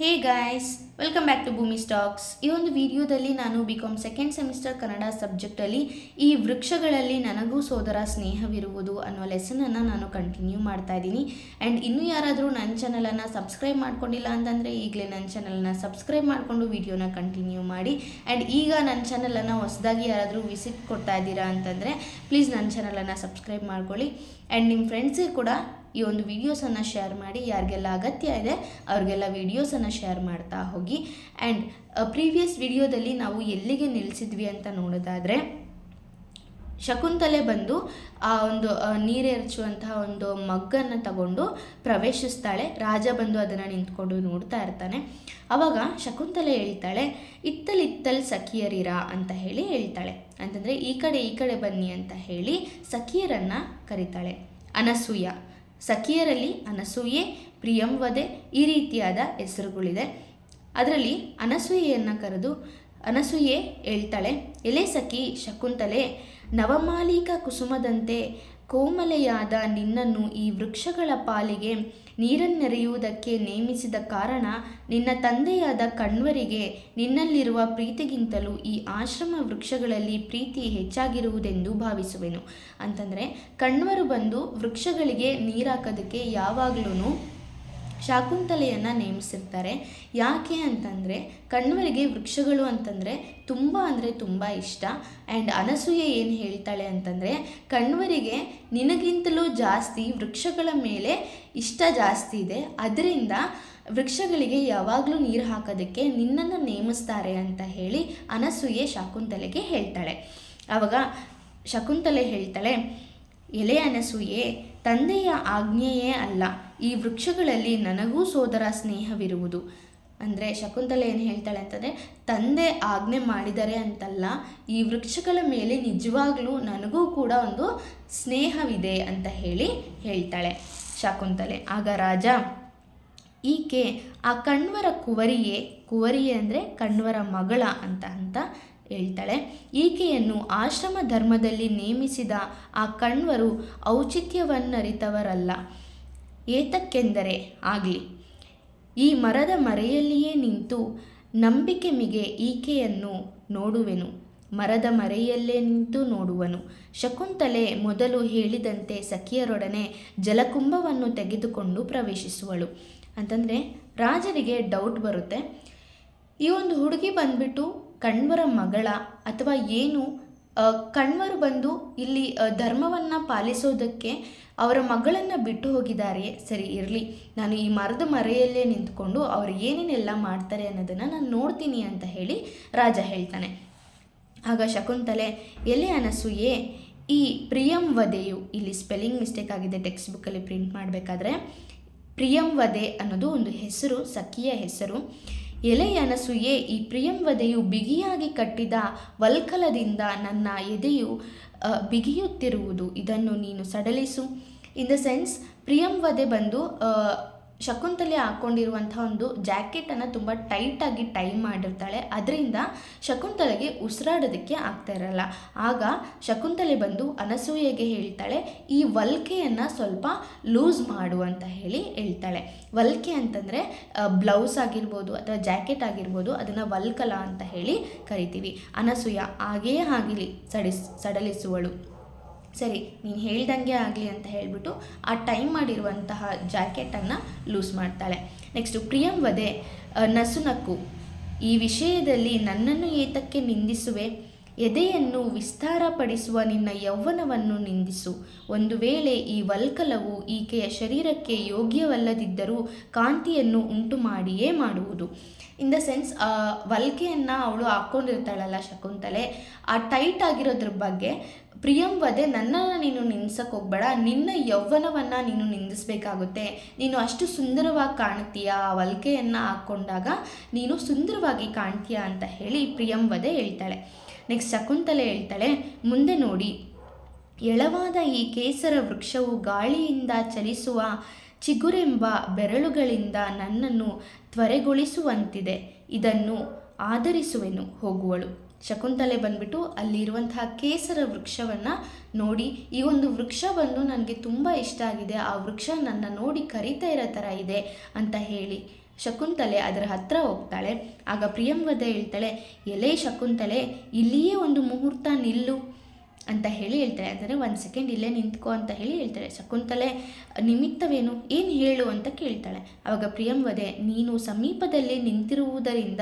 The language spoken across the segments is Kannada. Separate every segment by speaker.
Speaker 1: Hey guys, welcome back to Bhoomi stocks. ಈ ಒಂದು ವಿಡಿಯೋದಲ್ಲಿ ನಾನು B com second semester Kannada ಸಬ್ಜೆಕ್ಟಲ್ಲಿ ಈ ವೃಕ್ಷಗಳಲ್ಲಿ ನನಗೂ ಸೋದರ ಸ್ನೇಹವಿರುವುದು ಅನ್ನೋ ಲೆಸನನ್ನು ನಾನು ಕಂಟಿನ್ಯೂ ಮಾಡ್ತಾ ಇದ್ದೀನಿ. ಆ್ಯಂಡ್ ಇನ್ನೂ ಯಾರಾದರೂ ನನ್ನ ಚಾನಲನ್ನು ಸಬ್ಸ್ಕ್ರೈಬ್ ಮಾಡ್ಕೊಂಡಿಲ್ಲ ಅಂತಂದರೆ ಈಗಲೇ ನನ್ನ ಚಾನಲನ್ನು ಸಬ್ಸ್ಕ್ರೈಬ್ ಮಾಡಿಕೊಂಡು ವಿಡಿಯೋನ ಕಂಟಿನ್ಯೂ ಮಾಡಿ. ಆ್ಯಂಡ್ ಈಗ ನನ್ನ ಚಾನಲನ್ನು ಹೊಸದಾಗಿ ಯಾರಾದರೂ ವಿಸಿಟ್ ಕೊಡ್ತಾ ಇದ್ದೀರಾ ಅಂತಂದರೆ ಪ್ಲೀಸ್ ನನ್ನ ಚಾನಲನ್ನು ಸಬ್ಸ್ಕ್ರೈಬ್ ಮಾಡ್ಕೊಳ್ಳಿ. ಆ್ಯಂಡ್ ನಿಮ್ಮ ಫ್ರೆಂಡ್ಸಿಗೆ ಕೂಡ ಈ ಒಂದು ವಿಡಿಯೋಸನ್ನು ಶೇರ್ ಮಾಡಿ ಯಾರಿಗೆಲ್ಲ ಅಗತ್ಯ ಇದೆ, ಅವ್ರಿಗೆಲ್ಲ ವಿಡಿಯೋಸನ್ನು ಶೇರ್ ಮಾಡ್ತಾ ಹೋಗಿ. ಆ್ಯಂಡ್ ಪ್ರೀವಿಯಸ್ ವಿಡಿಯೋದಲ್ಲಿ ನಾವು ಎಲ್ಲಿಗೆ ನಿಲ್ಲಿಸಿದ್ವಿ ಅಂತ ನೋಡೋದಾದರೆ, ಶಕುಂತಲೆ ಬಂದು ಆ ಒಂದು ನೀರೆರಚುವಂತಹ ಒಂದು ಮಗ್ಗನ್ನು ತಗೊಂಡು ಪ್ರವೇಶಿಸ್ತಾಳೆ. ರಾಜ ಬಂದು ಅದನ್ನು ನಿಂತ್ಕೊಂಡು ನೋಡ್ತಾ ಇರ್ತಾನೆ. ಅವಾಗ ಶಕುಂತಲೆ ಹೇಳ್ತಾಳೆ ಇತ್ತಲಿತ್ತಲ್ ಸಖಿಯರಿರ ಅಂತ ಹೇಳಿ ಹೇಳ್ತಾಳೆ. ಅಂತಂದರೆ, ಈ ಕಡೆ ಈ ಕಡೆ ಬನ್ನಿ ಅಂತ ಹೇಳಿ ಸಖಿಯರನ್ನು ಕರೀತಾಳೆ. ಅನಸೂಯ. ಸಖಿಯರಲ್ಲಿ ಅನಸೂಯೆ ಪ್ರಿಯಂವದೆ ಈ ರೀತಿಯಾದ ಹೆಸರುಗಳಿದೆ. ಅದರಲ್ಲಿ ಅನಸೂಯೆಯನ್ನು ಕರೆದು ಅನಸೂಯೆ ಹೇಳ್ತಾಳೆ. ಎಲೆ ಸಖಿ ಶಕುಂತಲೆ, ನವಮಾಲಿಕ ಕುಸುಮದಂತೆ ಕೋಮಲೆಯಾದ ನಿನ್ನನ್ನು ಈ ವೃಕ್ಷಗಳ ಪಾಲಿಗೆ ನೀರನ್ನೆರೆಯುವುದಕ್ಕೆ ನೇಮಿಸಿದ ಕಾರಣ ನಿನ್ನ ತಂದೆಯಾದ ಕಣ್ವರಿಗೆ ನಿನ್ನಲ್ಲಿರುವ ಪ್ರೀತಿಗಿಂತಲೂ ಈ ಆಶ್ರಮ ವೃಕ್ಷಗಳಲ್ಲಿ ಪ್ರೀತಿ ಹೆಚ್ಚಾಗಿರುವುದೆಂದು ಭಾವಿಸುವೆನು. ಅಂತಂದರೆ ಕಣ್ವರು ಬಂದು ವೃಕ್ಷಗಳಿಗೆ ನೀರಾಕೋದಕ್ಕೆ ಯಾವಾಗಲೂ ಶಾಕುಂತಲೆಯನ್ನು ನೇಮಿಸಿರ್ತಾರೆ. ಯಾಕೆ ಅಂತಂದರೆ, ಕಣ್ವರಿಗೆ ವೃಕ್ಷಗಳು ಅಂತಂದರೆ ತುಂಬ ಅಂದರೆ ತುಂಬ ಇಷ್ಟ. ಆ್ಯಂಡ್ ಅನಸೂಯೆ ಏನು ಹೇಳ್ತಾಳೆ ಅಂತಂದರೆ, ಕಣ್ವರಿಗೆ ನಿನಗಿಂತಲೂ ಜಾಸ್ತಿ ವೃಕ್ಷಗಳ ಮೇಲೆ ಇಷ್ಟ ಜಾಸ್ತಿ ಇದೆ. ಅದರಿಂದ ವೃಕ್ಷಗಳಿಗೆ ಯಾವಾಗಲೂ ನೀರು ಹಾಕೋದಕ್ಕೆ ನಿನ್ನನ್ನು ನೇಮಿಸ್ತಾರೆ ಅಂತ ಹೇಳಿ ಅನಸೂಯೆ ಶಾಕುಂತಲೆಗೆ ಹೇಳ್ತಾಳೆ. ಆವಾಗ ಶಕುಂತಲೆ ಹೇಳ್ತಾಳೆ, ಎಲೆ ಅನಸೂಯೆ, ತಂದೆಯ ಆಜ್ಞೆಯೇ ಅಲ್ಲ. ಈ ವೃಕ್ಷಗಳಲ್ಲಿ ನನಗೂ ಸೋದರ ಸ್ನೇಹವಿರುವುದು. ಅಂದರೆ ಶಕುಂತಲೆ ಏನು ಹೇಳ್ತಾಳೆ ಅಂತಂದರೆ, ತಂದೆ ಆಜ್ಞೆ ಮಾಡಿದರೆ ಅಂತಲ್ಲ, ಈ ವೃಕ್ಷಗಳ ಮೇಲೆ ನಿಜವಾಗ್ಲೂ ನನಗೂ ಕೂಡ ಒಂದು ಸ್ನೇಹವಿದೆ ಅಂತ ಹೇಳಿ ಹೇಳ್ತಾಳೆ ಶಕುಂತಲೆ. ಆಗ ರಾಜ, ಈಕೆ ಆ ಕಣ್ವರ ಕುವರಿಯೇ ಕುವರಿಯೇ ಅಂದರೆ ಕಣ್ವರ ಮಗಳ ಅಂತ ಅಂತ ಹೇಳ್ತಾಳೆ. ಈಕೆಯನ್ನು ಆಶ್ರಮ ಧರ್ಮದಲ್ಲಿ ನೇಮಿಸಿದ ಆ ಕಣ್ವರು ಔಚಿತ್ಯವನ್ನರಿತವರಲ್ಲ. ಏತಕ್ಕೆಂದರೆ ಆಗಲಿ. ಈ ಮರದ ಮರೆಯಲ್ಲಿಯೇ ನಿಂತು ನಂಬಿಕೆ ಮಿಗೆ ಈಕೆಯನ್ನು ನೋಡುವೆನು. ಮರದ ಮರೆಯಲ್ಲೇ ನಿಂತು ನೋಡುವನು. ಶಕುಂತಲೆ ಮೊದಲು ಹೇಳಿದಂತೆ ಸಖಿಯರೊಡನೆ ಜಲಕುಂಭವನ್ನು ತೆಗೆದುಕೊಂಡು ಪ್ರವೇಶಿಸುವಳು. ಅಂತಂದರೆ ರಾಜರಿಗೆ ಡೌಟ್ ಬರುತ್ತೆ. ಈ ಒಂದು ಹುಡುಗಿ ಬಂದ್ಬಿಟ್ಟು ಕಣ್ವರ ಮಗಳ ಅಥವಾ ಏನು ಕಣ್ವರು ಬಂದು ಇಲ್ಲಿ ಧರ್ಮವನ್ನು ಪಾಲಿಸೋದಕ್ಕೆ ಅವರ ಮಗಳನ್ನು ಬಿಟ್ಟು ಹೋಗಿದ್ದಾರೆ. ಸರಿ, ಇರಲಿ. ನಾನು ಈ ಮರದ ಮರೆಯಲ್ಲೇ ನಿಂತ್ಕೊಂಡು ಅವರು ಏನೇನೆಲ್ಲ ಮಾಡ್ತಾರೆ ಅನ್ನೋದನ್ನು ನಾನು ನೋಡ್ತೀನಿ ಅಂತ ಹೇಳಿ ರಾಜ ಹೇಳ್ತಾನೆ. ಆಗ ಶಕುಂತಲೆ, ಎಲೆ ಅನಸೂಯೆ, ಈ ಪ್ರಿಯಂ ವಧೆಯು, ಇಲ್ಲಿ ಸ್ಪೆಲ್ಲಿಂಗ್ ಮಿಸ್ಟೇಕ್ ಆಗಿದೆ, ಟೆಕ್ಸ್ಟ್ ಬುಕ್ಕಲ್ಲಿ ಪ್ರಿಂಟ್ ಮಾಡಬೇಕಾದ್ರೆ, ಪ್ರಿಯಂ ವಧೆ ಅನ್ನೋದು ಒಂದು ಹೆಸರು, ಸಖಿಯ ಹೆಸರು. ಎಲೆ ಅನಸೂಯೆ ಈ ಪ್ರಿಯಂವದೆಯು ಬಿಗಿಯಾಗಿ ಕಟ್ಟಿದ ವಲ್ಕಲದಿಂದ ನನ್ನ ಎದೆಯು ಬಿಗಿಯುತ್ತಿರುವುದು. ಇದನ್ನು ನೀನು ಸಡಲಿಸು. ಇನ್ ದ ಸೆನ್ಸ್ ಪ್ರಿಯಂವದೆ ಬಂದು ಶಕುಂತಲೆ ಹಾಕ್ಕೊಂಡಿರುವಂಥ ಒಂದು ಜಾಕೆಟನ್ನು ತುಂಬ ಟೈಟಾಗಿ ಟೈ ಮಾಡಿರ್ತಾಳೆ. ಅದರಿಂದ ಶಕುಂತಲೆಗೆ ಉಸಿರಾಡೋದಕ್ಕೆ ಆಗ್ತಾ ಇರಲ್ಲ. ಆಗ ಶಕುಂತಲೆ ಬಂದು ಅನಸೂಯೆಗೆ ಹೇಳ್ತಾಳೆ, ಈ ವಲ್ಕೆಯನ್ನು ಸ್ವಲ್ಪ ಲೂಸ್ ಮಾಡು ಅಂತ ಹೇಳಿ ಹೇಳ್ತಾಳೆ. ವಲ್ಕೆ ಅಂತಂದರೆ ಬ್ಲೌಸ್ ಆಗಿರ್ಬೋದು ಅಥವಾ ಜಾಕೆಟ್ ಆಗಿರ್ಬೋದು ಅದನ್ನು ವಲ್ಕಲ ಅಂತ ಹೇಳಿ ಕರಿತೀವಿ. ಅನಸೂಯ ಹಾಗೆಯೇ ಆಗಿಲಿ, ಸಡಿಸ್, ಸಡಲಿಸುವಳು. ಸರಿ, ನೀನು ಹೇಳ್ದಂಗೆ ಆಗಲಿ ಅಂತ ಹೇಳಿಬಿಟ್ಟು ಆ ಟೈಮ್ ಮಾಡಿರುವಂತಹ ಜಾಕೆಟನ್ನು ಲೂಸ್ ಮಾಡ್ತಾಳೆ. ನೆಕ್ಸ್ಟು ಪ್ರಿಯಂ ವಧೆ ನಸುನಕ್ಕು ಈ ವಿಷಯದಲ್ಲಿ ನನ್ನನ್ನು ಏತಕ್ಕೆ ನಿಂದಿಸುವೆ? ಎದೆಯನ್ನು ವಿಸ್ತಾರಪಡಿಸುವ ನಿನ್ನ ಯೌವನವನ್ನು ನಿಂದಿಸು. ಒಂದು ವೇಳೆ ಈ ವಲ್ಕಲವು ಈಕೆಯ ಶರೀರಕ್ಕೆ ಯೋಗ್ಯವಲ್ಲದಿದ್ದರೂ ಕಾಂತಿಯನ್ನು ಉಂಟು ಮಾಡಿಯೇ ಮಾಡುವುದು ಇನ್ ದ ಸೆನ್ಸ್ ವಲ್ಕೆಯನ್ನು ಅವಳು ಹಾಕ್ಕೊಂಡಿರ್ತಾಳಲ್ಲ ಶಕುಂತಲೆ, ಆ ಟೈಟ್ ಆಗಿರೋದ್ರ ಬಗ್ಗೆ, ಪ್ರಿಯಂ ವಧೆ, ನನ್ನನ್ನು ನೀನು ನಿಂದಿಸಕ್ಕೆ ಹೋಗ್ಬೇಡ ನಿನ್ನ ಯೌವನವನ್ನು ನೀನು ನಿಂದಿಸಬೇಕಾಗುತ್ತೆ. ನೀನು ಅಷ್ಟು ಸುಂದರವಾಗಿ ಕಾಣ್ತೀಯ ಆ ವಲ್ಕೆಯನ್ನು ಹಾಕ್ಕೊಂಡಾಗ ನೀನು ಸುಂದರವಾಗಿ ಕಾಣ್ತೀಯ? ಅಂತ ಹೇಳಿ ಪ್ರಿಯಂ ವಧೆ ಹೇಳ್ತಾಳೆ. ನೆಕ್ಸ್ಟ್ ಶಕುಂತಲೆ ಹೇಳ್ತಾಳೆ, ಮುಂದೆ ನೋಡಿ. ಎಳವಾದ ಈ ಕೇಸರ ವೃಕ್ಷವು ಗಾಳಿಯಿಂದ ಚಲಿಸುವ ಚಿಗುರೆಂಬ ಬೆರಳುಗಳಿಂದ ನನ್ನನ್ನು ತ್ವರೆಗೊಳಿಸುವಂತಿದೆ, ಇದನ್ನು ಆಧರಿಸುವೆನು, ಹೋಗುವಳು. ಶಕುಂತಲೆ ಬಂದ್ಬಿಟ್ಟು ಅಲ್ಲಿರುವಂತಹ ಕೇಸರ ವೃಕ್ಷವನ್ನು ನೋಡಿ. ಈ ಒಂದು ವೃಕ್ಷ ಬಂದು ನನಗೆ ತುಂಬ ಇಷ್ಟ ಆಗಿದೆ, ಆ ವೃಕ್ಷ ನನ್ನ ನೋಡಿ ಕರಿತಾ ಇರೋ ಥರ ಇದೆ ಅಂತ ಹೇಳಿ. ಶಕುಂತಲೆ ಅದರ ಹತ್ರ ಹೋಗ್ತಾಳೆ. ಆಗ ಪ್ರಿಯಂವದೆ ಹೇಳ್ತಾಳೆ ಎಲೆ ಶಕುಂತಲೆ ಇಲ್ಲಿಯೇ ಒಂದು ಮುಹೂರ್ತ ನಿಲ್ಲು. ಅಂತ ಹೇಳಿ ಹೇಳ್ತಾರೆ. ಅಂದರೆ ಒಂದು ಸೆಕೆಂಡ್ ಇಲ್ಲೇ ನಿಂತ್ಕೊ ಅಂತ ಹೇಳಿ ಹೇಳ್ತಾರೆ. ಶಕುಂತಲೆ, ನಿಮಿತ್ತವೇನು? ಏನು ಹೇಳು ಅಂತ ಕೇಳ್ತಾಳೆ. ಆವಾಗ ಪ್ರಿಯಂವದೆ ನೀನು ಸಮೀಪದಲ್ಲಿ ನಿಂತಿರುವುದರಿಂದ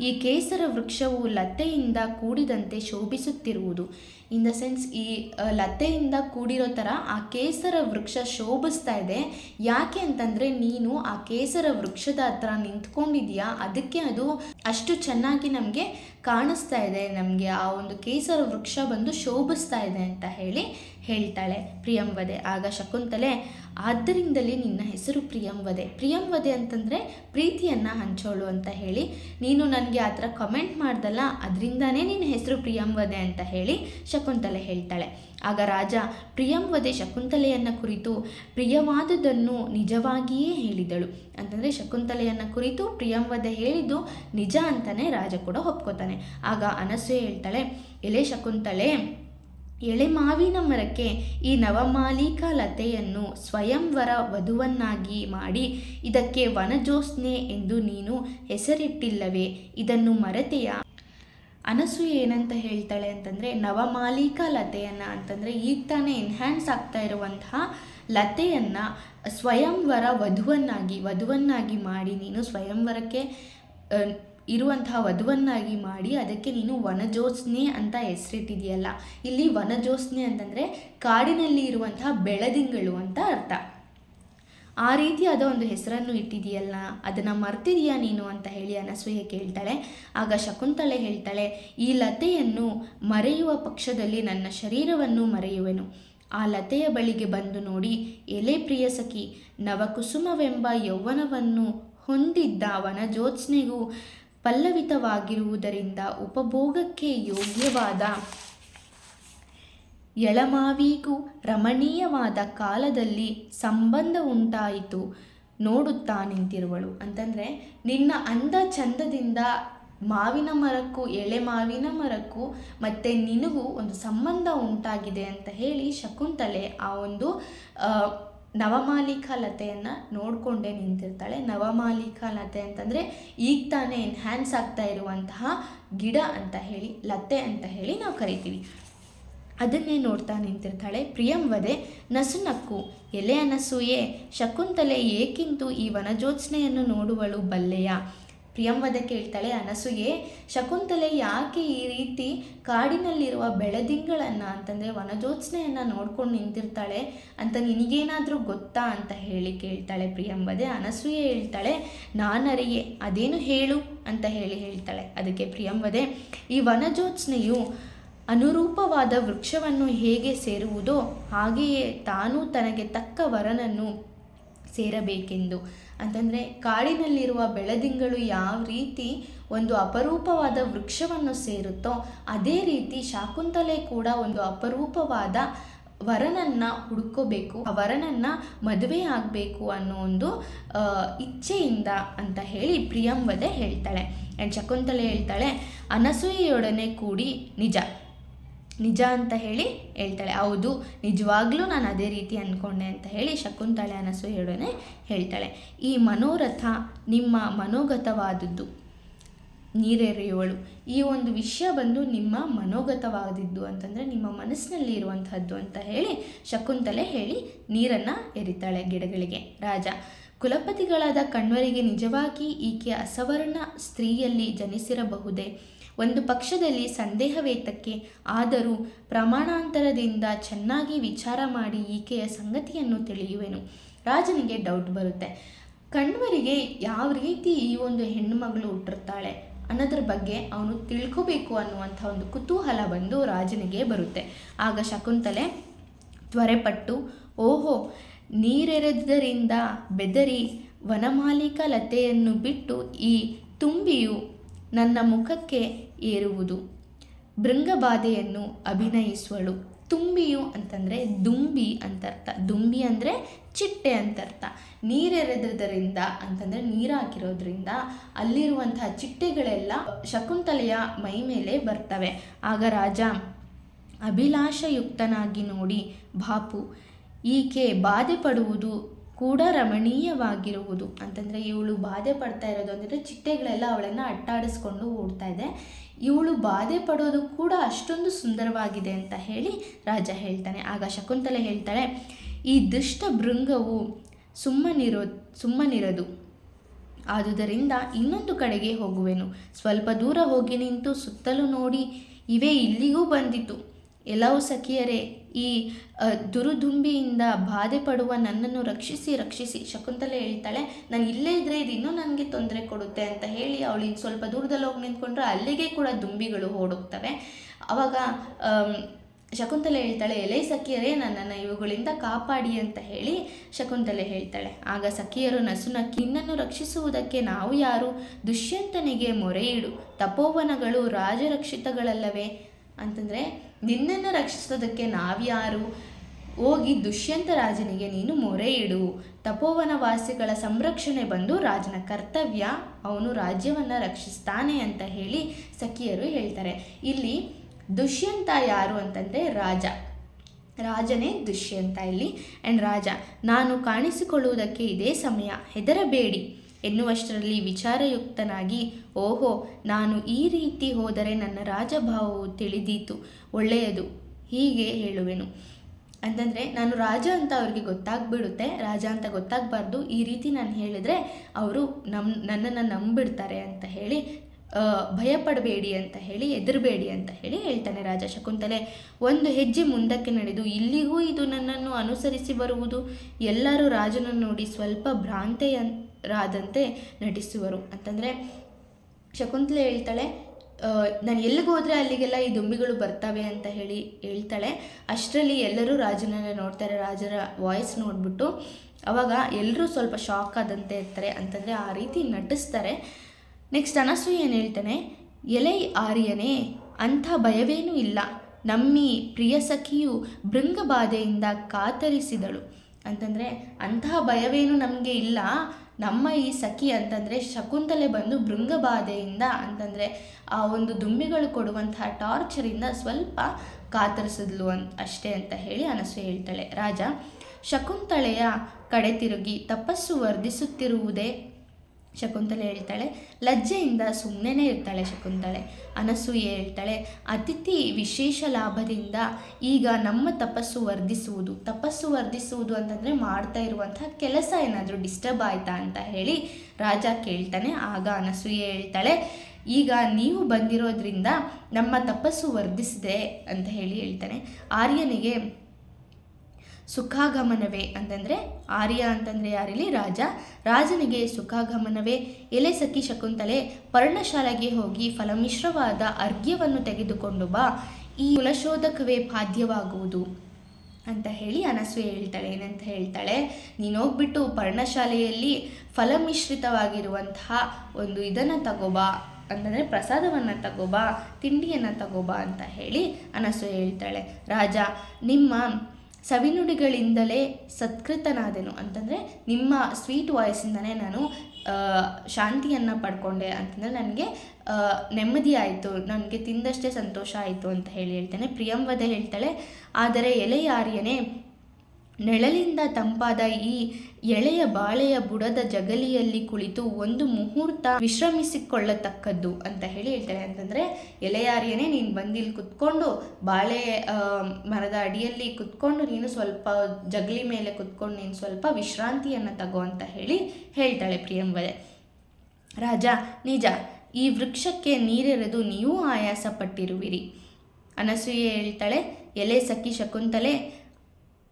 Speaker 1: ಈ ಕೇಸರ ವೃಕ್ಷವು ಲತೆಯಿಂದ ಕೂಡಿದಂತೆ ಶೋಭಿಸುತ್ತಿರುವುದು. ಇನ್ ದ ಸೆನ್ಸ್ ಈ ಲತೆಯಿಂದ ಕೂಡಿರೋ ಥರ ಆ ಕೇಸರ ವೃಕ್ಷ ಶೋಭಿಸ್ತಾ ಇದೆ. ಯಾಕೆ ಅಂತಂದರೆ ನೀನು ಆ ಕೇಸರ ವೃಕ್ಷದ ಹತ್ರ ನಿಂತ್ಕೊಂಡಿದ್ಯಾ ಅದಕ್ಕೆ ಅದು ಅಷ್ಟು ಚೆನ್ನಾಗಿ ನಮಗೆ ಕಾಣಿಸ್ತಾ ಇದೆ. ನಮಗೆ ಆ ಒಂದು ಕೇಸರ ವೃಕ್ಷ ಬಂದು ಶೋಭಿಸ್ತಾ ಇದೆ ಅಂತ ಹೇಳಿ ಹೇಳ್ತಾಳೆ ಪ್ರಿಯಂವದೆ ಆಗ ಶಕುಂತಲೆ, ಆದ್ದರಿಂದಲೇ ನಿನ್ನ ಹೆಸರು ಪ್ರಿಯಂವದೆ ಪ್ರಿಯಂವದೆ ಅಂತಂದರೆ ಪ್ರೀತಿಯನ್ನು ಹಂಚೋಳು ಅಂತ ಹೇಳಿ, ನೀನು ನನಗೆ ಆ ಥರ ಕಮೆಂಟ್ ಮಾಡ್ದಲ್ಲ, ಅದರಿಂದನೇ ನಿನ್ನ ಹೆಸರು ಪ್ರಿಯಂವದೆ ಅಂತ ಹೇಳಿ ಶಕುಂತಲೆ ಹೇಳ್ತಾಳೆ. ಆಗ ರಾಜ ಪ್ರಿಯಂವದೆ ಶಕುಂತಲೆಯನ್ನು ಕುರಿತು ಪ್ರಿಯವಾದುದನ್ನು ನಿಜವಾಗಿಯೇ ಹೇಳಿದಳು. ಅಂತಂದರೆ ಶಕುಂತಲೆಯನ್ನು ಕುರಿತು ಪ್ರಿಯಂವದೆ ಹೇಳಿದ್ದು ನಿಜ ಅಂತಲೇ ರಾಜ ಕೂಡ ಒಪ್ಕೋತಾನೆ. ಆಗ ಅನಸ್ಸು ಹೇಳ್ತಾಳೆ, ಎಲೆ ಶಕುಂತಲೆ ಎಳೆ ಮಾವಿನ ಮರಕ್ಕೆ ಈ ನವಮಾಲೀಕ ಲತೆಯನ್ನು ಸ್ವಯಂವರ ವಧುವನ್ನಾಗಿ ಮಾಡಿ, ಇದಕ್ಕೆ ವನಜೋಸ್ನೆ ಎಂದು ನೀನು ಹೆಸರಿಟ್ಟಿಲ್ಲವೇ? ಇದನ್ನು ಮರತೆಯ? ಅನಸು ಏನಂತ ಹೇಳ್ತಾಳೆ ಅಂತಂದರೆ, ನವಮಾಲೀಕ ಲತೆಯನ್ನು ಅಂತಂದರೆ ಈಗ ತಾನೇ ಎನ್ಹ್ಯಾನ್ಸ್ ಆಗ್ತಾ ಇರುವಂತಹ ಲತೆಯನ್ನು ಸ್ವಯಂವರ ವಧುವನ್ನಾಗಿ ವಧುವನ್ನಾಗಿ ಮಾಡಿ ನೀನು ಸ್ವಯಂವರಕ್ಕೆ ಇರುವಂತಹ ವಧುವನ್ನಾಗಿ ಮಾಡಿ ಅದಕ್ಕೆ ನೀನು ವನಜೋತ್ಸ್ನೆ ಅಂತ ಹೆಸರಿಟ್ಟಿದೆಯಲ್ಲ ಇಲ್ಲಿ ವನಜೋತ್ಸ್ನೆ ಅಂತಂದರೆ ಕಾಡಿನಲ್ಲಿ ಇರುವಂತಹ ಬೆಳದಿಂಗಳು ಅಂತ ಅರ್ಥ. ಆ ರೀತಿಯಾದ ಒಂದು ಹೆಸರನ್ನು ಇಟ್ಟಿದೆಯಲ್ಲ ಅದನ್ನು ಮರ್ತಿದೀಯಾ ನೀನು ಅಂತ ಹೇಳಿ ಅನಸೂಯೆ ಕೇಳ್ತಾಳೆ. ಆಗ ಶಕುಂತಳೆ ಹೇಳ್ತಾಳೆ, ಈ ಲತೆಯನ್ನು ಮರೆಯುವ ಪಕ್ಷದಲ್ಲಿ ನನ್ನ ಶರೀರವನ್ನು ಮರೆಯುವೆನು. ಆ ಲತೆಯ ಬಳಿಗೆ ಬಂದು ನೋಡಿ, ಎಲೆ ಪ್ರಿಯ ಸಖಿ, ನವಕುಸುಮವೆಂಬ ಯೌವನವನ್ನು ಹೊಂದಿದ್ದ ವನಜೋತ್ಸ್ನೆಗೂ ಪಲ್ಲವಿತವಾಗಿರುವುದರಿಂದ ಉಪಭೋಗಕ್ಕೆ ಯೋಗ್ಯವಾದ ಎಳಮಾವಿಗೂ ರಮಣೀಯವಾದ ಕಾಲದಲ್ಲಿ ಸಂಬಂಧ ಉಂಟಾಯಿತು. ನೋಡುತ್ತಾ ನಿಂತಿರುವಳು. ಅಂತಂದರೆ, ನಿನ್ನ ಅಂದ ಚಂದದಿಂದ ಮಾವಿನ ಮರಕ್ಕೂ, ಎಳೆ ಮಾವಿನ ಮರಕ್ಕೂ ಮತ್ತು ನಿನಗೂ ಒಂದು ಸಂಬಂಧ ಉಂಟಾಗಿದೆ ಅಂತ ಹೇಳಿ ಶಕುಂತಲೆ ಆ ಒಂದು ನವಮಾಲಿಕಾ ಲತೆಯನ್ನು ನೋಡಿಕೊಂಡೇ ನಿಂತಿರ್ತಾಳೆ. ನವಮಾಲಿಕಾ ಲತೆ ಅಂತಂದರೆ ಈಗ ತಾನೇ ಎನ್ಹ್ಯಾನ್ಸ್ ಆಗ್ತಾ ಇರುವಂತಹ ಗಿಡ ಅಂತ ಹೇಳಿ, ಲತೆ ಅಂತ ಹೇಳಿ ನಾವು ಕರಿತೀವಿ. ಅದನ್ನೇ ನೋಡ್ತಾ ನಿಂತಿರ್ತಾಳೆ. ಪ್ರಿಯಂವದೆ ನಸುನಕ್ಕು ಎಲೆ ನಸುಯೇ, ಶಕುಂತಲೆ ಏಕಿಂತು ಈ ವನಜೋತ್ಸ್ನೆಯನ್ನು ನೋಡುವಳು ಬಲ್ಲೆಯ? ಪ್ರಿಯಂವದೆ ಕೇಳ್ತಾಳೆ ಅನಸೂಯೆ ಶಕುಂತಲೆ ಯಾಕೆ ಈ ರೀತಿ ಕಾಡಿನಲ್ಲಿರುವ ಬೆಳೆದಿಂಗಳನ್ನು ಅಂತಂದರೆ ವನಜೋತ್ಸ್ನೆಯನ್ನು ನೋಡ್ಕೊಂಡು ನಿಂತಿರ್ತಾಳೆ ಅಂತ ನಿನಗೇನಾದರೂ ಗೊತ್ತಾ ಅಂತ ಹೇಳಿ ಕೇಳ್ತಾಳೆ ಪ್ರಿಯಂವದೆ ಅನಸೂಯೆ ಹೇಳ್ತಾಳೆ, ನಾನರಿಯೆ, ಅದೇನು ಹೇಳು? ಅಂತ ಹೇಳಿ ಹೇಳ್ತಾಳೆ. ಅದಕ್ಕೆ ಪ್ರಿಯಂವದೆ ಈ ವನಜೋತ್ಸ್ನೆಯು ಅನುರೂಪವಾದ ವೃಕ್ಷವನ್ನು ಹೇಗೆ ಸೇರುವುದೋ ಹಾಗೆಯೇ ತಾನೂ ತನಗೆ ತಕ್ಕ ವರನನ್ನು ಸೇರಬೇಕೆಂದು. ಅಂತಂದರೆ ಕಾಡಿನಲ್ಲಿರುವ ಬೆಳದಿಂಗಳು ಯಾವ ರೀತಿ ಒಂದು ಅಪರೂಪವಾದ ವೃಕ್ಷವನ್ನು ಸೇರುತ್ತೋ, ಅದೇ ರೀತಿ ಶಾಕುಂತಲೆ ಕೂಡ ಒಂದು ಅಪರೂಪವಾದ ವರನನ್ನು ಹುಡ್ಕೋಬೇಕು. ಆ ವರನನ್ನು ಮದುವೆ ಆಗಬೇಕು ಅನ್ನೋ ಒಂದು ಇಚ್ಛೆಯಿಂದ ಅಂತ ಹೇಳಿ ಪ್ರಿಯಂವದೆ ಹೇಳ್ತಾಳೆ. ಆ್ಯಂಡ್ ಶಕುಂತಲೆ ಹೇಳ್ತಾಳೆ, ಅನಸೂಯೆಯೊಡನೆ ಕೂಡಿ ನಿಜ. ನಿಜ ಅಂತ ಹೇಳಿ ಹೇಳ್ತಾಳೆ. ಹೌದು, ನಿಜವಾಗ್ಲೂ ನಾನು ಅದೇ ರೀತಿ ಅಂದ್ಕೊಂಡೆ ಅಂತ ಹೇಳಿ ಶಕುಂತಳೆ ಹೇಳೋನೆ ಹೇಳ್ತಾಳೆ. ಈ ಮನೋರಥ ನಿಮ್ಮ ಮನೋಗತವಾದದ್ದು, ನೀರೆರೆಯುವಳು. ಈ ಒಂದು ವಿಷಯ ಬಂದು ನಿಮ್ಮ ಮನೋಗತವಾದಿದ್ದು ಅಂತಂದರೆ ನಿಮ್ಮ ಮನಸ್ಸಿನಲ್ಲಿ ಇರುವಂತಹದ್ದು ಅಂತ ಹೇಳಿ ಶಕುಂತಲೆ ಹೇಳಿ ನೀರನ್ನು ಎರಿತಾಳೆ ಗಿಡಗಳಿಗೆ. ರಾಜ, ಕುಲಪತಿಗಳಾದ ಕಣ್ವರಿಗೆ ನಿಜವಾಗಿ ಈಕೆ ಅಸವರ್ಣ ಸ್ತ್ರೀಯಲ್ಲಿ ಜನಿಸಿರಬಹುದೇ? ಒಂದು ಪಕ್ಷದಲ್ಲಿ ಸಂದೇಹವೇತಕ್ಕೆ ಆದರೂ ಪ್ರಮಾಣಾಂತರದಿಂದ ಚೆನ್ನಾಗಿ ವಿಚಾರ ಮಾಡಿ ಈಕೆಯ ಸಂಗತಿಯನ್ನು ತಿಳಿಯುವೆನು. ರಾಜನಿಗೆ ಡೌಟ್ ಬರುತ್ತೆ. ಕಣ್ವರಿಗೆ ಯಾವ ರೀತಿ ಈ ಒಂದು ಹೆಣ್ಣುಮಗಳು ಹುಟ್ಟಿರ್ತಾಳೆ ಅನ್ನೋದ್ರ ಬಗ್ಗೆ ಅವನು ತಿಳ್ಕೋಬೇಕು ಅನ್ನುವಂಥ ಒಂದು ಕುತೂಹಲ ಬಂದು ರಾಜನಿಗೆ ಬರುತ್ತೆ. ಆಗ ಶಕುಂತಲೆ ತ್ವರೆಪಟ್ಟು, ಓಹೋ ನೀರೆರೆದರಿಂದ ಬೆದರಿ ವನಮಾಲಿಕ ಲತೆಯನ್ನು ಬಿಟ್ಟು ಈ ತುಂಬಿಯು ನನ್ನ ಮುಖಕ್ಕೆ ಏರುವುದು. ಭೃಂಗಬಾಧೆಯನ್ನು ಅಭಿನಯಿಸುವಳು. ತುಂಬಿಯು ಅಂತಂದರೆ ದುಂಬಿ ಅಂತರ್ಥ. ದುಂಬಿ ಅಂದರೆ ಚಿಟ್ಟೆ ಅಂತರ್ಥ. ನೀರೆರೆದ್ರಿಂದ ಅಂತಂದರೆ ನೀರು ಹಾಕಿರೋದ್ರಿಂದ ಅಲ್ಲಿರುವಂತಹ ಚಿಟ್ಟೆಗಳೆಲ್ಲ ಶಕುಂತಲೆಯ ಮೈ ಮೇಲೆ ಬರ್ತವೆ. ಆಗ ರಾಜ, ಅಭಿಲಾಷಯುಕ್ತನಾಗಿ ನೋಡಿ ಬಾಪು, ಈಕೆ ಬಾಧೆ ಪಡುವುದು ಕೂಡ ರಮಣೀಯವಾಗಿರುವುದು. ಅಂತಂದರೆ ಇವಳು ಬಾಧೆ ಪಡ್ತಾ ಇರೋದು ಅಂದರೆ ಚಿಟ್ಟೆಗಳೆಲ್ಲ ಅವಳನ್ನು ಅಟ್ಟಾಡಿಸ್ಕೊಂಡು ಓಡ್ತಾ ಇದೆ. ಇವಳು ಬಾಧೆ ಪಡೋದು ಕೂಡ ಅಷ್ಟೊಂದು ಸುಂದರವಾಗಿದೆ ಅಂತ ಹೇಳಿ ರಾಜ ಹೇಳ್ತಾನೆ. ಆಗ ಶಕುಂತಲೆ ಹೇಳ್ತಾಳೆ, ಈ ದುಷ್ಟ ಭೃಂಗವು ಸುಮ್ಮನಿರೋ, ಸುಮ್ಮನಿರದು. ಆದುದರಿಂದ ಇನ್ನೊಂದು ಕಡೆಗೆ ಹೋಗುವೆನು. ಸ್ವಲ್ಪ ದೂರ ಹೋಗಿ ನಿಂತು ಸುತ್ತಲೂ ನೋಡಿ, ಇವೇ ಇಲ್ಲಿಗೂ ಬಂದಿತು. ಎಲ್ಲವೂ ಸಖಿಯರೇ, ಈ ದುರುದುಂಬಿಯಿಂದ ಬಾಧೆ ಪಡುವ ನನ್ನನ್ನು ರಕ್ಷಿಸಿ ರಕ್ಷಿಸಿ, ಶಕುಂತಲೆ ಹೇಳ್ತಾಳೆ, ನಾನು ಇಲ್ಲೇ ಇದ್ರೆ ಇದು ಇನ್ನೂ ನನಗೆ ತೊಂದರೆ ಕೊಡುತ್ತೆ ಅಂತ ಹೇಳಿ ಅವಳಿಗೆ ಸ್ವಲ್ಪ ದೂರದಲ್ಲಿ ಹೋಗಿ ನಿಂತ್ಕೊಂಡ್ರೆ ಅಲ್ಲಿಗೆ ಕೂಡ ದುಂಬಿಗಳು ಓಡೋಗ್ತವೆ. ಅವಾಗ ಶಕುಂತಲೆ ಹೇಳ್ತಾಳೆ, ಎಲೆ ಸಖಿಯರೇ, ನನ್ನನ್ನು ಇವುಗಳಿಂದ ಕಾಪಾಡಿ ಅಂತ ಹೇಳಿ ಶಕುಂತಲೆ ಹೇಳ್ತಾಳೆ. ಆಗ ಸಖಿಯರು ನಸುನಕ್ಕಿ ನಿನ್ನನ್ನು ರಕ್ಷಿಸುವುದಕ್ಕೆ ನಾವು ಯಾರು? ದುಷ್ಯಂತನಿಗೆ ಮೊರೆಯಿಡು. ತಪೋವನಗಳು ರಾಜರಕ್ಷಿತಗಳಲ್ಲವೇ? ಅಂತಂದರೆ ನಿನ್ನನ್ನು ರಕ್ಷಿಸೋದಕ್ಕೆ ನಾವ್ಯಾರು? ಹೋಗಿ ದುಷ್ಯಂತ ರಾಜನಿಗೆ ನೀನು ಮೊರೆ ಇಡು. ತಪೋವನ ವಾಸಿಗಳ ಸಂರಕ್ಷಣೆ ಬಂದು ರಾಜನ ಕರ್ತವ್ಯ. ಅವನು ರಾಜ್ಯವನ್ನು ರಕ್ಷಿಸ್ತಾನೆ ಅಂತ ಹೇಳಿ ಸಖಿಯರು ಹೇಳ್ತಾರೆ. ಇಲ್ಲಿ ದುಷ್ಯಂತ ಯಾರು ಅಂತಂದರೆ ರಾಜ. ರಾಜನೇ ದುಷ್ಯಂತ ಇಲ್ಲಿ. ಆ್ಯಂಡ್ ರಾಜ, ನಾನು ಕಾಣಿಸಿಕೊಳ್ಳುವುದಕ್ಕೆ ಇದೇ ಸಮಯ. ಹೆದರಬೇಡಿ. ಎನ್ನುವಷ್ಟರಲ್ಲಿ ವಿಚಾರಯುಕ್ತನಾಗಿ, ಓಹೋ, ನಾನು ಈ ರೀತಿ ಹೋದರೆ ನನ್ನ ರಾಜಭಾವವು ತಿಳಿದೀತು, ಒಳ್ಳೆಯದು, ಹೀಗೆ ಹೇಳುವೆನು. ಅಂತಂದರೆ, ನಾನು ರಾಜ ಅಂತ ಅವ್ರಿಗೆ ಗೊತ್ತಾಗ್ಬಿಡುತ್ತೆ, ರಾಜ ಅಂತ ಗೊತ್ತಾಗಬಾರ್ದು, ಈ ರೀತಿ ನಾನು ಹೇಳಿದರೆ ಅವರು ನಮ್ಮ ನನ್ನನ್ನು ನಂಬಿಡ್ತಾರೆ ಅಂತ ಹೇಳಿ ಭಯಪಡಬೇಡಿ ಅಂತ ಹೇಳಿ, ಹೆದರಬೇಡಿ ಅಂತ ಹೇಳಿ ಹೇಳ್ತಾನೆ ರಾಜ ಶಕುಂತಲೆ. ಒಂದು ಹೆಜ್ಜೆ ಮುಂದಕ್ಕೆ ನಡೆದು, ಇಲ್ಲಿಗೂ ಇದು ನನ್ನನ್ನು ಅನುಸರಿಸಿ ಬರುವುದು? ಎಲ್ಲರೂ ರಾಜನನ್ನು ನೋಡಿ ಸ್ವಲ್ಪ ಭ್ರಾಂತೆಯರಾದಂತೆ ನಟಿಸುವರು. ಅಂತಂದರೆ ಶಕುಂತಲೆ ಹೇಳ್ತಾಳೆ ನಾನು ಎಲ್ಲಿಗೆ ಹೋದರೆ ಅಲ್ಲಿಗೆಲ್ಲ ಈ ದುಂಬಿಗಳು ಬರ್ತವೆ ಅಂತ ಹೇಳಿ ಹೇಳ್ತಾಳೆ. ಅಷ್ಟರಲ್ಲಿ ಎಲ್ಲರೂ ರಾಜನನ್ನ ನೋಡ್ತಾರೆ, ರಾಜರ ವಾಯ್ಸ್ ನೋಡಿಬಿಟ್ಟು. ಅವಾಗ ಎಲ್ಲರೂ ಸ್ವಲ್ಪ ಶಾಕ್ ಆದಂತೆ ಇರ್ತಾರೆ. ಅಂತಂದರೆ ಆ ರೀತಿ ನಟಿಸ್ತಾರೆ. ನೆಕ್ಸ್ಟ್ ಅನಸೂಯ ಏನು ಹೇಳ್ತಾನೆ, ಎಲೆ ಆರ್ಯನೇ, ಅಂಥ ಭಯವೇನೂ ಇಲ್ಲ. ನಮ್ಮಿ ಪ್ರಿಯ ಸಖಿಯು ಭೃಂಗಬಾಧೆಯಿಂದ ಕಾತರಿಸಿದಳು. ಅಂತಂದರೆ ಅಂತಹ ಭಯವೇನು ನಮಗೆ ಇಲ್ಲ. ನಮ್ಮ ಈ ಸಖಿ ಅಂತಂದರೆ ಶಕುಂತಲೆ ಬಂದು ಭೃಂಗಬಾಧೆಯಿಂದ ಅಂತಂದರೆ ಆ ಒಂದು ದುಂಬಿಗಳು ಕೊಡುವಂತಹ ಟಾರ್ಚರಿಂದ ಸ್ವಲ್ಪ ಕಾತರಿಸಿದ್ಲು ಅಂತ ಅಷ್ಟೇ ಅಂತ ಹೇಳಿ ಅನಸು ಹೇಳ್ತಾಳೆ. ರಾಜ, ಶಕುಂತಳೆಯ ಕಡೆ ತಿರುಗಿ ತಪಸ್ಸು ವರ್ಧಿಸುತ್ತಿರುವುದೇ ಶಕುಂತಲೆ ಹೇಳ್ತಾಳೆ. ಲಜ್ಜೆಯಿಂದ ಸುಮ್ಮನೆ ಇರ್ತಾಳೆ ಶಕುಂತಳೆ. ಅನಸೂಯೆ ಹೇಳ್ತಾಳೆ, ಅತಿಥಿ ವಿಶೇಷ ಲಾಭದಿಂದ ಈಗ ನಮ್ಮ ತಪಸ್ಸು ವರ್ಧಿಸುವುದು. ತಪಸ್ಸು ವರ್ಧಿಸುವುದು ಅಂತಂದರೆ ಮಾಡ್ತಾ ಇರುವಂತಹ ಕೆಲಸ ಏನಾದರೂ ಡಿಸ್ಟರ್ಬ್ ಆಯ್ತಾ ಅಂತ ಹೇಳಿ ರಾಜ ಕೇಳ್ತಾನೆ. ಆಗ ಅನಸೂಯೆ ಹೇಳ್ತಾಳೆ, ಈಗ ನೀವು ಬಂದಿರೋದ್ರಿಂದ ನಮ್ಮ ತಪಸ್ಸು ವರ್ಧಿಸಿದೆ ಅಂತ ಹೇಳಿ ಹೇಳ್ತಾನೆ. ಆರ್ಯನಿಗೆ ಸುಖಾಗಮನವೇ ಅಂತಂದರೆ ಆರ್ಯ ಅಂತಂದರೆ ಯಾರಿಲ್ಲಿ? ರಾಜ. ರಾಜನಿಗೆ ಸುಖಾಗಮನವೇ. ಎಲೆ ಸಖಿ ಶಕುಂತಲೆ, ಪರ್ಣಶಾಲೆಗೆ ಹೋಗಿ ಫಲಮಿಶ್ರವಾದ ಅರ್ಘ್ಯವನ್ನು ತೆಗೆದುಕೊಂಡು ಬಾ. ಈ ಕುಲಶೋಧಕವೇ ಬಾಧ್ಯವಾಗುವುದು ಅಂತ ಹೇಳಿ ಅನಸು ಹೇಳ್ತಾಳೆ. ಏನಂತ ಹೇಳ್ತಾಳೆ? ನೀನು ಹೋಗ್ಬಿಟ್ಟು ಪರ್ಣಶಾಲೆಯಲ್ಲಿ ಫಲಮಿಶ್ರಿತವಾಗಿರುವಂತಹ ಒಂದು ಇದನ್ನು ತಗೋಬಾ ಅಂತಂದರೆ ಪ್ರಸಾದವನ್ನು ತಗೋಬಾ ತಿಂಡಿಯನ್ನು ತಗೋಬಾ ಅಂತ ಹೇಳಿ ಅನಸು ಹೇಳ್ತಾಳೆ. ರಾಜ, ನಿಮ್ಮ ಸವಿನುಡಿಗಳಿಂದಲೇ ಸತ್ಕೃತನಾದೆನು ಅಂತಂದರೆ ನಿಮ್ಮ ಸ್ವೀಟ್ ವಾಯ್ಸಿಂದನೇ ನಾನು ಶಾಂತಿಯನ್ನು ಪಡ್ಕೊಂಡೆ ಅಂತಂದರೆ ನನಗೆ ನೆಮ್ಮದಿ ಆಯಿತು, ನನಗೆ ತಿಂದಷ್ಟೇ ಸಂತೋಷ ಆಯಿತು ಅಂತ ಹೇಳಿ ಹೇಳ್ತೇನೆ. ಪ್ರಿಯಂವದೆ ಹೇಳ್ತಾಳೆ, ಆದರೆ ಎಲೆಯಾರ್ಯನೇ ನೆಳಲಿಂದ ತಂಪಾದ ಈ ಎಳೆಯ ಬಾಳೆಯ ಬುಡದ ಜಗಲಿಯಲ್ಲಿ ಕುಳಿತು ಒಂದು ಮುಹೂರ್ತ ವಿಶ್ರಮಿಸಿಕೊಳ್ಳತಕ್ಕದ್ದು ಅಂತ ಹೇಳಿ ಹೇಳ್ತಾರೆ. ಅಂತಂದರೆ, ಎಲೆಯಾರಿಯನೇ ನೀನು ಬಂದಿಲ್ಲಿ ಕುತ್ಕೊಂಡು, ಬಾಳೆ ಮರದ ಅಡಿಯಲ್ಲಿ ಕುತ್ಕೊಂಡು ನೀನು ಸ್ವಲ್ಪ ಜಗಲಿ ಮೇಲೆ ಕುತ್ಕೊಂಡು ನೀನು ಸ್ವಲ್ಪ ವಿಶ್ರಾಂತಿಯನ್ನು ತಗೋ ಅಂತ ಹೇಳಿ ಹೇಳ್ತಾಳೆ ಪ್ರಿಯಂವದೆ ರಾಜ, ನಿಜ, ಈ ವೃಕ್ಷಕ್ಕೆ ನೀರೆರೆದು ನೀವು ಆಯಾಸ ಪಟ್ಟಿರುವಿರಿ ಅನಸೂಯೆ ಹೇಳ್ತಾಳೆ, ಎಲೆ ಸಖಿ ಶಕುಂತಲೆ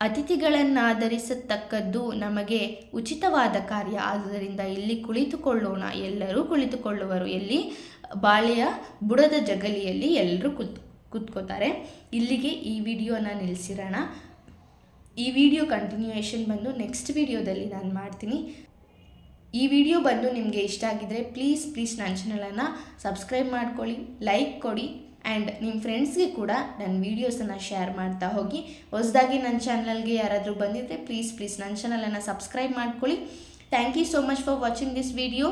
Speaker 1: ಅತಿಥಿಗಳನ್ನಾದರಿಸತಕ್ಕದ್ದು ನಮಗೆ ಉಚಿತವಾದ ಕಾರ್ಯ. ಆದ್ದರಿಂದ ಇಲ್ಲಿ ಕುಳಿತುಕೊಳ್ಳೋಣ. ಎಲ್ಲರೂ ಕುಳಿತುಕೊಳ್ಳುವರು. ಎಲ್ಲಿ ಬಾಳೆಯ ಬುಡದ ಜಗಲಿಯಲ್ಲಿ ಎಲ್ಲರೂ ಕುತ್, ಕುತ್ಕೋತಾರೆ. ಇಲ್ಲಿಗೆ ಈ ವಿಡಿಯೋನ ನಿಲ್ಲಿಸಿರೋಣ. ಈ ವಿಡಿಯೋ ಕಂಟಿನ್ಯೂಯೇಷನ್ ಬಂದು ನೆಕ್ಸ್ಟ್ ವಿಡಿಯೋದಲ್ಲಿ ನಾನು ಮಾಡ್ತೀನಿ. ಈ ವಿಡಿಯೋ ಬಂದು ನಿಮಗೆ ಇಷ್ಟ ಆಗಿದ್ದರೆ ಪ್ಲೀಸ್ ಪ್ಲೀಸ್ ನನ್ನ ಚಾನಲನ್ನು ಸಬ್ಸ್ಕ್ರೈಬ್ ಮಾಡ್ಕೊಳ್ಳಿ, ಲೈಕ್ ಕೊಡಿ. ಆ್ಯಂಡ್ ನಿಮ್ಮ ಫ್ರೆಂಡ್ಸ್ಗೆ ಕೂಡ ನನ್ನ ವೀಡಿಯೋಸನ್ನು ಶೇರ್ ಮಾಡ್ತಾ ಹೋಗಿ. ಹೊಸದಾಗಿ ನನ್ನ ಚಾನಲ್ಗೆ ಯಾರಾದರೂ ಬಂದಿದ್ದರೆ ಪ್ಲೀಸ್ ಪ್ಲೀಸ್ ನನ್ನ ಚಾನಲನ್ನು ಸಬ್ಸ್ಕ್ರೈಬ್ ಮಾಡ್ಕೊಳ್ಳಿ. Thank you so much for watching this video